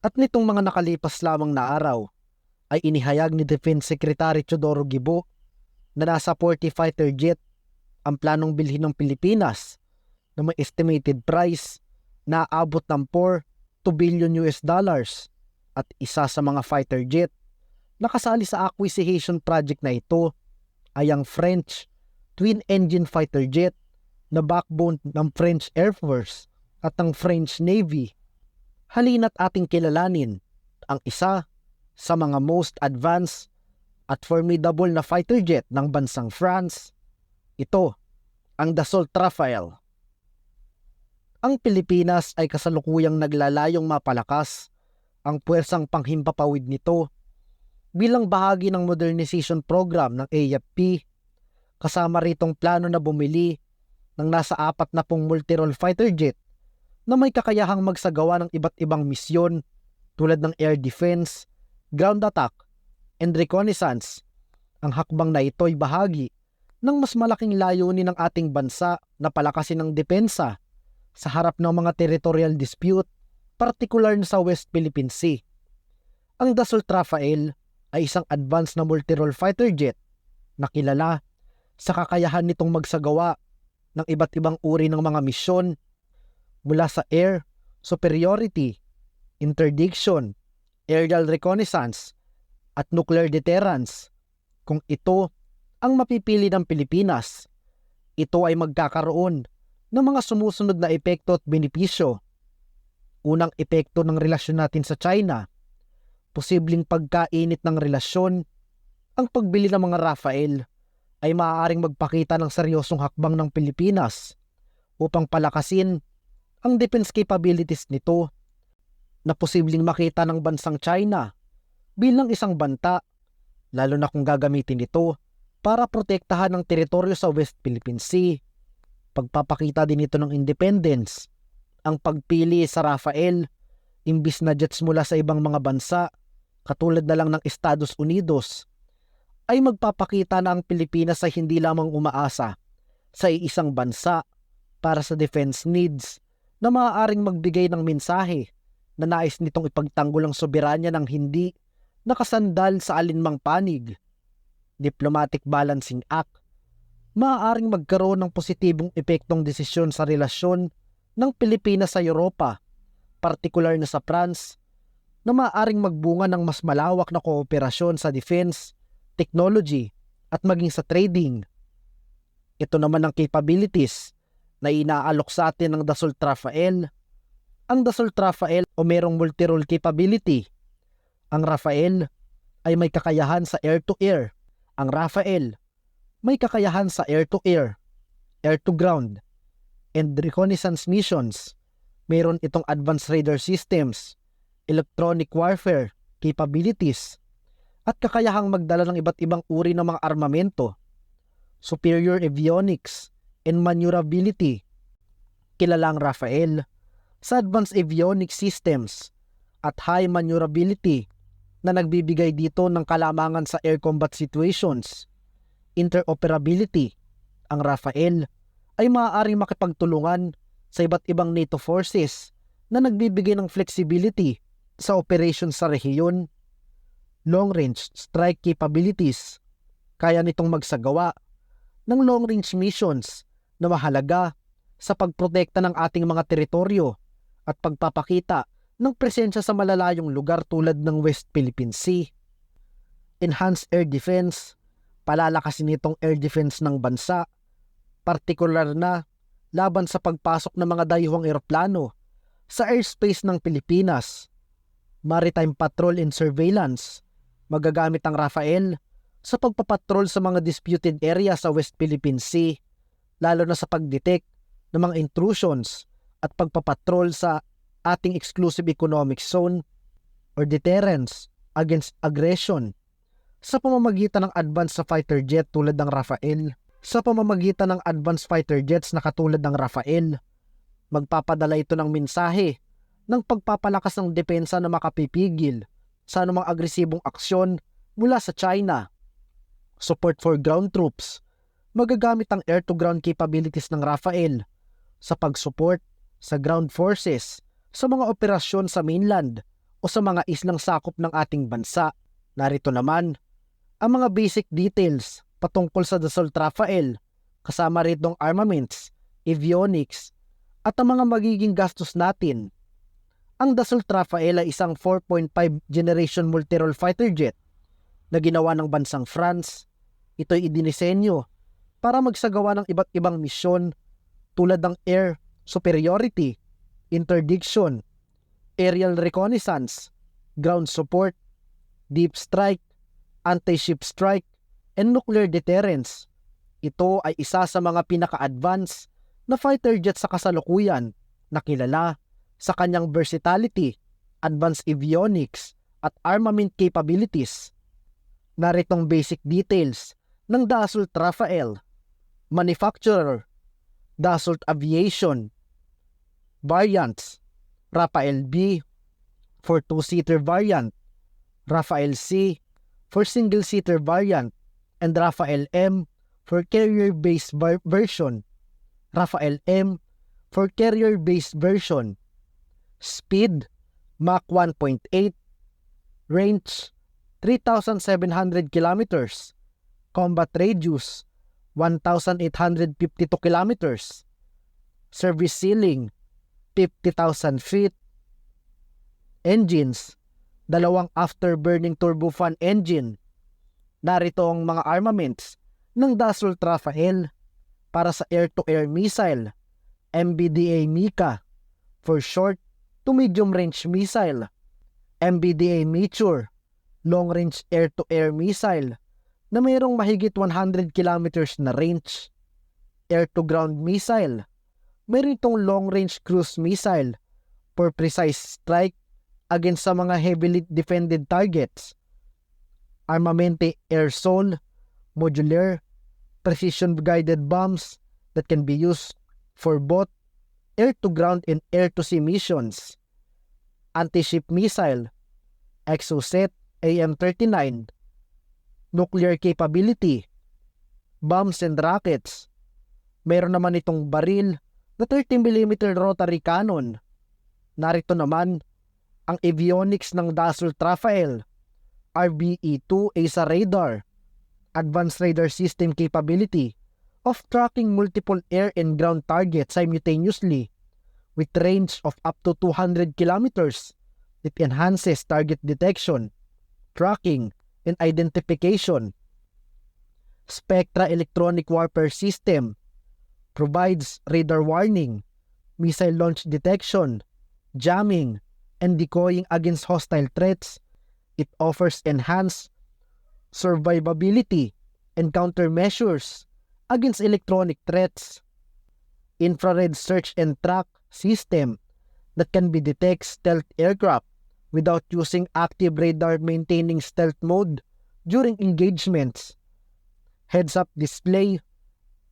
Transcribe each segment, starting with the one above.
At nitong mga nakalipas lamang na araw, ay inihayag ni Defense Secretary Chodoro Gibo na nasa 40 fighter jet ang planong bilhin ng Pilipinas na may estimated price na aabot ng 4 to billion US dollars at isa sa mga fighter jet na kasali sa acquisition project na ito ay ang French twin-engine fighter jet na backbone ng French Air Force at ng French Navy. Halina't ating kilalanin ang isa sa mga most advanced at formidable na fighter jet ng bansang France. Ito, ang Dassault Rafale. Ang Pilipinas ay kasalukuyang naglalayong mapalakas ang puwersang panghimpapawid nito bilang bahagi ng modernization program ng AFP kasama ritong plano na bumili ng nasa apat na pong multirole fighter jet na may kakayahang magsagawa ng iba't ibang misyon tulad ng air defense, ground attack, and reconnaissance. Ang hakbang na ito ay bahagi ng mas malaking layunin ng ating bansa na palakasin ng depensa sa harap ng mga territorial dispute, partikular sa West Philippine Sea. Ang Dassault Rafale ay isang advanced na multirole fighter jet na kilala sa kakayahan nitong magsagawa ng iba't ibang uri ng mga misyon mula sa air, superiority, interdiction, aerial reconnaissance, at nuclear deterrence. Kung ito ang mapipili ng Pilipinas, ito ay magkakaroon ng mga sumusunod na epekto at benepisyo. Unang epekto ng relasyon natin sa China, posibleng pagkainit ng relasyon, ang pagbili ng mga Rafael ay maaaring magpakita ng seryosong hakbang ng Pilipinas upang palakasin ang defense capabilities nito na posibleng makita ng bansang China bilang isang banta lalo na kung gagamitin ito para protektahan ang teritoryo sa West Philippine Sea. Pagpapakita din ito ng independence. Ang pagpili sa Rafael imbis na jets mula sa ibang mga bansa katulad na lang ng Estados Unidos ay magpapakita na ang Pilipinas ay hindi lamang umaasa sa iisang bansa para sa defense needs na maaaring magbigay ng mensahe na nais nitong ipagtanggol ang soberanya ng hindi nakasandal sa alinmang panig. Diplomatic Balancing Act maaaring magkaroon ng positibong epektong desisyon sa relasyon ng Pilipinas sa Europa, partikular na sa France, na maaaring magbunga ng mas malawak na kooperasyon sa defense technology, at maging sa trading. Ito naman ang capabilities na inaalok sa atin ng Dassault Rafael. Ang Dassault Rafael o merong multi-role capability. Ang Rafael ay may kakayahan sa air-to-air. Ang Rafael may kakayahan sa air-to-air, air-to-ground, and reconnaissance missions. Meron itong advanced radar systems, electronic warfare capabilities, at kakayahang magdala ng iba't ibang uri ng mga armamento, superior avionics, and maneuverability. Kilala ang Rafael sa advanced avionics systems at high maneuverability na nagbibigay dito ng kalamangan sa air combat situations. Interoperability. Ang Rafael ay maaaring makipagtulungan sa iba't ibang NATO forces na nagbibigay ng flexibility sa operations sa rehiyon long-range strike capabilities. Kaya nitong magsagawa ng long-range missions na mahalaga sa pagprotekta ng ating mga teritoryo at pagpapakita ng presensya sa malalayong lugar tulad ng West Philippine Sea. Enhanced air defense, palalakasin nitong air defense ng bansa, partikular na laban sa pagpasok ng mga dayuhang eroplano sa airspace ng Pilipinas, maritime patrol and surveillance, magagamit ang Rafael sa pagpapatrol sa mga disputed area sa West Philippine Sea, lalo na sa pagdetect ng mga intrusions at pagpapatrol sa ating exclusive economic zone or deterrence against aggression sa pamamagitan ng advanced fighter jet tulad ng Rafael, sa pamamagitan ng advanced fighter jets na katulad ng Rafael. Magpapadala ito ng mensahe ng pagpapalakas ng depensa na makapipigil sa anumang agresibong aksyon mula sa China. Support for ground troops. Magagamit ang air-to-ground capabilities ng Rafael sa pag-support sa ground forces sa mga operasyon sa mainland o sa mga islang sakop ng ating bansa. Narito naman ang mga basic details patungkol sa Dassault Rafael, kasama rito ang armaments, avionics, at ang mga magiging gastos natin. Ang Dassault Rafael ay isang 4.5 generation multirole fighter jet na ginawa ng bansang France. Ito'y idinisenyo para magsagawa ng iba't ibang misyon tulad ng air superiority, interdiction, aerial reconnaissance, ground support, deep strike, anti-ship strike, and nuclear deterrence. Ito ay isa sa mga pinaka-advance na fighter jet sa kasalukuyan na kilala sa kanyang versatility, advanced avionics, at armament capabilities. Naritong basic details ng Dassault Rafael, manufacturer, Dassault Aviation, variants, Rafael B for two-seater variant, Rafael C for single-seater variant, and Rafael M for carrier-based ver- version, Rafael M for carrier-based version, speed Mach 1.8, range 3,700 kilometers, combat radius 1,852 kilometers, service ceiling 50,000 feet, engines, dalawang afterburning turbofan engine. Narito ang mga armaments ng Dassault Rafael para sa air-to-air missile, MBDA Mika for short to medium range missile, MBDA Meteor, long range air-to-air missile na mayroong mahigit 100 kilometers na range, air-to-ground missile, mayroon itong long-range cruise missile for precise strike against sa mga heavily defended targets, armamente air soul, modular, precision-guided bombs that can be used for both air-to-ground and air-to-sea missions, anti-ship missile, Exocet AM-39, nuclear capability, bombs and rockets. Mayroon naman itong baril na 30mm rotary cannon. Narito naman ang avionics ng Dassault Rafael, RBE-2 ASA radar, advanced radar system capability of tracking multiple air and ground targets simultaneously with range of up to 200 kilometers It enhances target detection, tracking, and identification. Spectra Electronic Warfare System provides radar warning, missile launch detection, jamming, and decoying against hostile threats. It offers enhanced survivability and countermeasures against electronic threats. Infrared search and track system that can be detect stealth aircraft without using active radar maintaining stealth mode during engagements. Heads-up display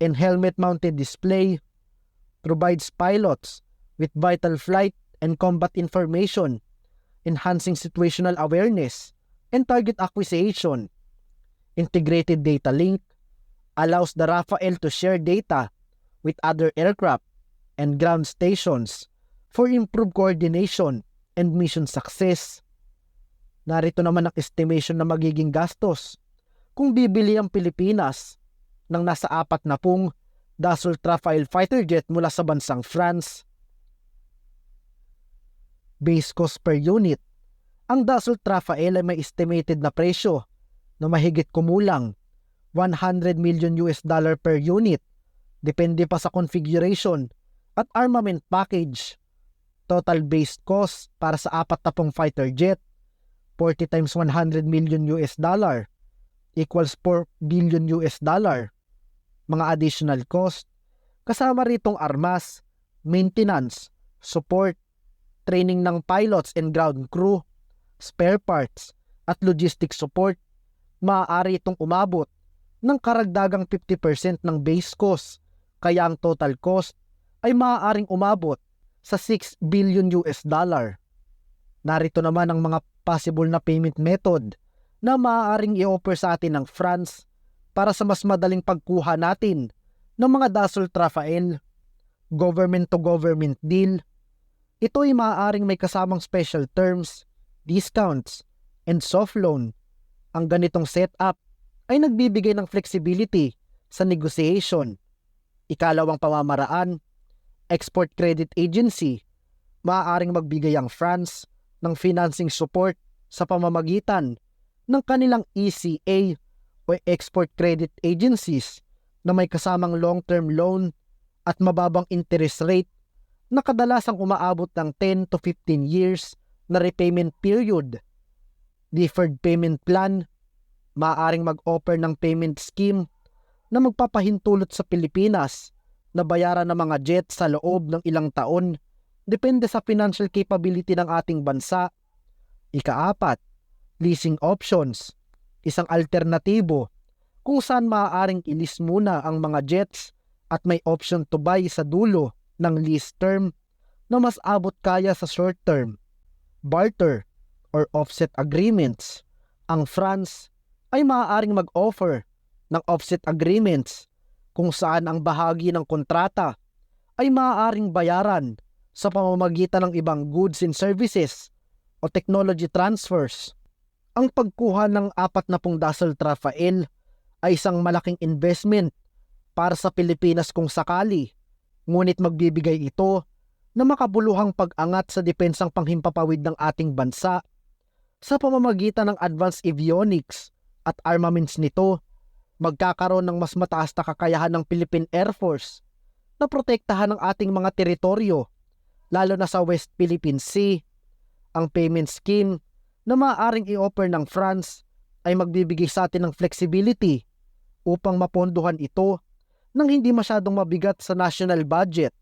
and helmet-mounted display provides pilots with vital flight and combat information, enhancing situational awareness and target acquisition. Integrated data link allows the Rafael to share data with other aircraft and ground stations for improved coordination and mission success. Narito naman ang estimation na magiging gastos kung bibili ang Pilipinas ng nasa apat na pong Dassault Rafale fighter jet mula sa bansang France. Base cost per unit. Ang Dassault Rafale ay may estimated na presyo na mahigit kumulang 100 million US dollar per unit depende pa sa configuration at armament package Total base cost para sa apat na pong fighter jet, 40 times 100 million US dollar equals 4 billion US dollar. Mga additional cost, kasama ritong armas, maintenance, support, training ng pilots and ground crew, spare parts, at logistic support, maaari itong umabot ng karagdagang 50% ng base cost, kaya ang total cost ay maaaring umabot sa 6 billion US dollar. Narito naman ang mga possible na payment method na maaaring i-offer sa atin ng France para sa mas madaling pagkuha natin ng mga Dassault Rafael, government to government deal. Ito ay maaaring may kasamang special terms discounts, and soft loan. Ang ganitong setup ay nagbibigay ng flexibility sa negotiation. Ikalawang pamamaraan, export credit agency. Maaaring magbigay ang France ng financing support sa pamamagitan ng kanilang ECA o export credit agencies na may kasamang long-term loan at mababang interest rate na kadalasang umaabot ng 10 to 15 years na repayment period. Deferred payment plan, maaaring mag-offer ng payment scheme na magpapahintulot sa Pilipinas na bayaran ng mga jet sa loob ng ilang taon depende sa financial capability ng ating bansa. Ikaapat, leasing options, isang alternatibo kung saan maaaring ilis muna ang mga jets at may option to buy sa dulo ng lease term na mas abot kaya sa short term. Barter or offset agreements. Ang France ay maaaring mag-offer ng offset agreements kung saan ang bahagi ng kontrata ay maaaring bayaran sa pamamagitan ng ibang goods and services o technology transfers. Ang pagkuha ng apat na pong Dassault Rafael ay isang malaking investment para sa Pilipinas kung sakali, ngunit magbibigay ito na makabuluhang pag-angat sa depensang panghimpapawid ng ating bansa sa pamamagitan ng advanced avionics at armaments nito magkakaroon ng mas mataas na kakayahan ng Philippine Air Force na protektahan ang ating mga teritoryo, lalo na sa West Philippine Sea. Ang payment scheme na maaaring i-offer ng France ay magbibigay sa atin ng flexibility upang mapondohan ito nang hindi masyadong mabigat sa national budget